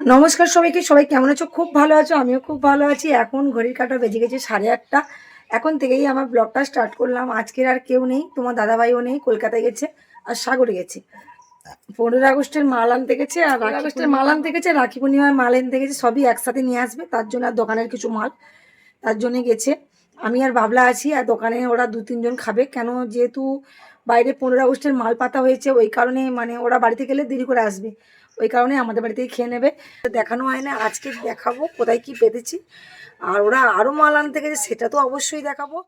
নমস্কার সবাইকে। সবাই কেমন আছো? খুব ভালো আছো আমিও খুব ভালো আছি। এখন ঘড়ির কাটা বেজে গেছে সাড়ে আটটা। এখন থেকেই আমার ব্লগটা স্টার্ট করলাম। আজকের আর কেউ নেই তোমার দাদাভাইও নেই কলকাতায় গেছে আর সাগরে গেছে। পনেরো আগস্টের মাল আনতে গেছে আর রাখি আগস্টের মাল আনতে গেছে। রাখি পূর্ণিমার মাল আনতে গেছে সবই একসাথে নিয়ে আসবে। তার জন্য আর দোকানের কিছু মাল তার জন্য গেছে। আমি আর বাবলা আছি আর দোকানে ওরা দু তিনজন খাবে। কেন যেহেতু বাইরে পনেরো আগস্টের মাল পাতা হয়েছে ওই কারণে মানে ওরা বাড়িতে গেলে দেরি করে আসবে। ওই কারণে আমাদের বাড়িতেই খেয়ে নেবে। দেখানো হয় না, আজকে দেখাবো কোথায় কি পেতেছি আর ওরা আরও মাল আনতে গেছে, সেটা তো অবশ্যই দেখাবো।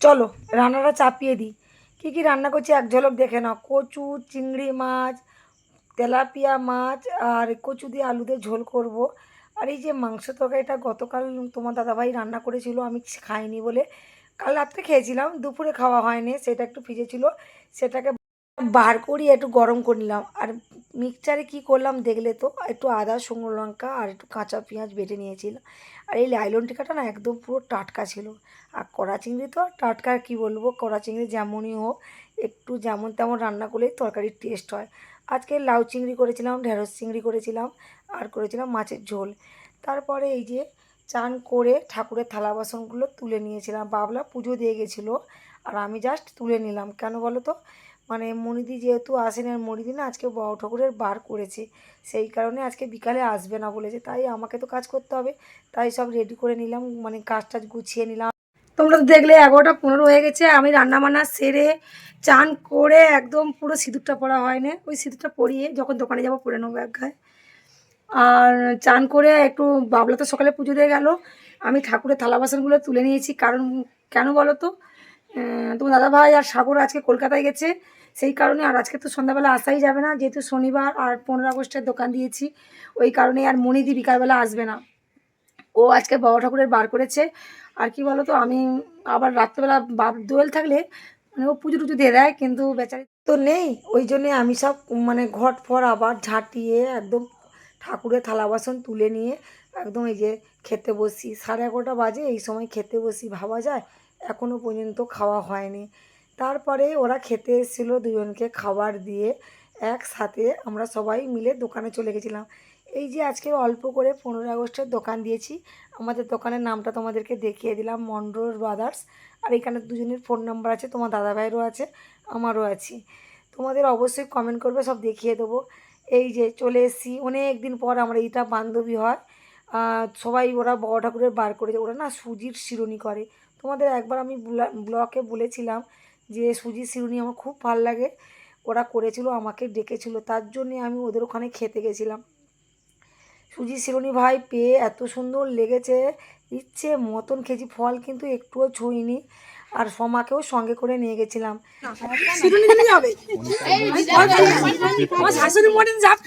চলো, রান্নাটা চাপিয়ে দিই। কী কী রান্না করছি এক ঝলক দেখে নাও। কচু, চিংড়ি মাছ, তেলাপিয়া মাছ, আর কচু দিয়ে আলু দিয়ে ঝোল করব। আর এই যে মাংস তরকারিটা গতকাল তোমার দাদাভাই রান্না করেছিল, আমি খাইনি বলে। কাল রাত্রে খেয়েছিলাম, দুপুরে খাওয়া হয়নি, সেটা একটু ভিজে ছিল। সেটাকে বার করি একটু গরম করে নিলাম। আর মিক্সচারে কি করলাম দেখলে তো, একটু আদা, শুকনো লঙ্কা আর একটু কাঁচা পেঁয়াজ বেটে নিয়েছিলাম আর এই লাইলন টিকাটা না একদম পুরো টাটকা ছিল। আর কড়া চিংড়ি তো টাটকা কী বলব, কড়া চিংড়ি যেমনই হোক, একটু যেমন তেমন রান্না করলেই তরকারির টেস্ট হয়। আজকে লাউ চিংড়ি করেছিলাম, ঢেঁড়স চিংড়ি করেছিলাম আর করেছিলাম মাছের ঝোল। তারপরে এই যে চান করে ঠাকুরের থালা বাসনগুলো তুলে নিয়েছিলাম। বাবলা পুজো দিয়ে গেছিল আর আমি জাস্ট তুলে নিলাম। কেন বলো তো? মানে মনিদি যেহেতু আসেন আর মনিদি না আজকে বড় ঠাকুরের বার করেছে, সেই কারণে আজকে বিকালে আসবে না বলেছে, তাই আমাকে তো কাজ করতে হবে, তাই সব রেডি করে নিলাম মানে কাজ টাজ গুছিয়ে নিলাম। তোমরা তো দেখলে এগারোটা পনেরো হয়ে গেছে, আমি রান্না বান্না সেরে চান করে একদম পুরো সিঁদুরটা পরা হয় না ওই সিঁদুরটা পরিয়ে যখন দোকানে যাব পরে নেব এক গায়ে। আর চান করে একটু বাবলা তো সকালে পুজো দিয়ে গেল, আমি ঠাকুরের থালা বাসনগুলো তুলে নিয়েছি, কারণ কেন বলো তো? তোমার দাদা ভাই আর সাগর আজকে কলকাতায় গেছে সেই কারণে আর আজকে তো সন্ধ্যাবেলা আসাই যাবে না। যেহেতু শনিবার আর পনেরো আগস্টের দোকান দিয়েছি, ওই কারণে আর মনিদি বিকালবেলা আসবে না। ও আজকে বাবা ঠাকুরের বার করেছে। আর কি বলো তো আমি আবার রাত্রেবেলা বাপ দোয়েল থাকলে মানে ও পুজো টুজো দিয়ে দেয়, কিন্তু বেচারি তো নেই। ওই জন্যে আমি সব মানে ঘট ফর আবার ঝাঁটিয়ে একদম ঠাকুরের থালা বাসন তুলে নিয়ে একদম এই যে খেতে বসি। সাড়ে এগারোটা বাজে, এই সময় খেতে বসি ভাবা যায়। এখনও পর্যন্ত খাওয়া হয়নি। তারপরে ওরা খেতে এসেছিল দুজনকে খাবার দিয়ে একসাথে আমরা সবাই মিলে দোকানে চলে গেছিলাম। এই যে আজকে অল্প করে পনেরো আগস্টের দোকান দিয়েছি, আমাদের দোকানের নামটা তোমাদেরকে দেখিয়ে দিলাম মন্ডল ব্রাদার্স। আর এখানে দুজনের ফোন নাম্বার আছে, তোমার দাদা ভাইয়েরও আছে, আমারও আছে। তোমাদের অবশ্যই কমেন্ট করবে, সব দেখিয়ে দেবো। এই যে চলে এসেছি, অনেক দিন পর আমরা এইটা বান্ধবী হয় সবাই ওরা বড় ঠাকুরের বার করেছে, ওরা না সুজির শিরুনি করে। তোমাদের একবার আমি ব্লা- ব্লকে বলেছিলাম যে সুজির শিরুনি আমার খুব ভালো লাগে ওরা করেছিল আমাকে ডেকেছিল তার জন্যে আমি ওদের ওখানে খেতে গেছিলাম সুজি শিরুনি ভাই পেয়ে এত সুন্দর লেগেছে ইচ্ছে মতন খেয়েছি ফল কিন্তু একটুও ছুঁইনি আর সমাকেও সঙ্গে করে নিয়ে গেছিলাম মনে আর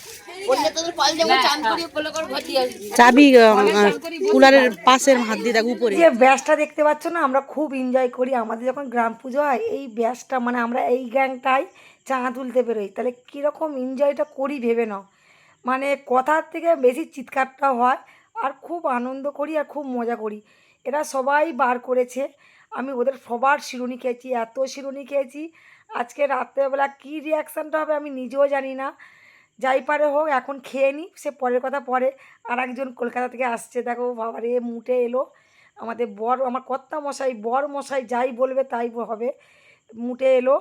চাবি কুলারের পাশের হাত দিয়ে দেখ উপরে। যে ব্যাসটা দেখতে পাচ্ছ না আমরা খুব এনজয় করি। আমাদের যখন গ্রাম পুজো হয় এই ব্যাসটা মানে আমরা এই গ্যাংটাই চাঁদা তুলতে বেরোই। তাহলে কীরকম এনজয়টা করি ভেবে নাও। মানে কথার থেকে বেশি চিৎকারটা হয় আর খুব আনন্দ করি আর খুব মজা করি। এরা সবাই বার করেছে। আমি ওদের সবার শিরুনি খেয়েছি এত শিরুনি খেয়েছি। আজকে রাত্রেবেলা কী রিয়াকশানটা হবে আমি নিজেও জানি না। যাই পারে হোক, এখন খেয়ে নিই সে পরের কথা পরে আর একজন কলকাতা থেকে আসছে। দেখো বাবারে, মুটে এলো। আমাদের বর, আমার কর্তা মশাই, বর মশাই যাই বলবে তাই হবে। মুটে এলো।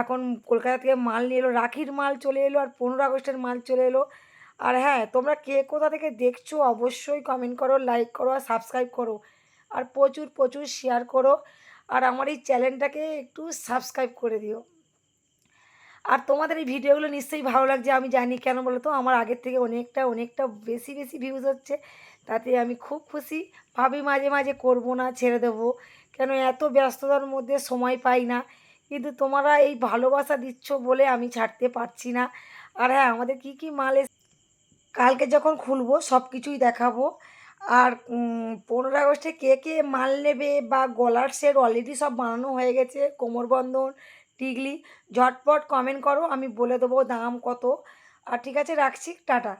এখন কলকাতা থেকে মাল নিয়ে এলো, রাখির মাল চলে এলো, আর পনেরো আগস্টের মাল চলে এলো। আর হ্যাঁ তোমরা কে কোথা থেকে দেখছ অবশ্যই কমেন্ট করো লাইক করো আর সাবস্ক্রাইব করো। আর প্রচুর প্রচুর শেয়ার করো। আর আমার এই চ্যানেলটাকে একটু সাবস্ক্রাইব করে দিও। আর তোমাদের এই ভিডিওগুলো নিশ্চয়ই ভালো লাগছে, আমি জানি কেন বলো তো? আমার আগের থেকে অনেকটা অনেকটা বেশি বেশি ভিউজ হচ্ছে। তাতে আমি খুব খুশি। ভাবি মাঝে মাঝে করব না, ছেড়ে দেবো। কেন এত ব্যস্ততার মধ্যে সময় পাই না। কিন্তু তোমরা এই ভালোবাসা দিচ্ছ বলে আমি ছাড়তে পারছি না। আর হ্যাঁ আমাদের কি কি মাল কালকে যখন খুলবো, সব কিছুই দেখাবো। আর পনেরো আগস্টে কে কে মাল নেবে বা গলার সেট অলরেডি সব বানানো হয়ে গেছে কোমরবন্ধন টিগলি ঝটপট কমেন্ট করো আমি বলে দেবো দাম কত। আর ঠিক আছে রাখছি টাটা।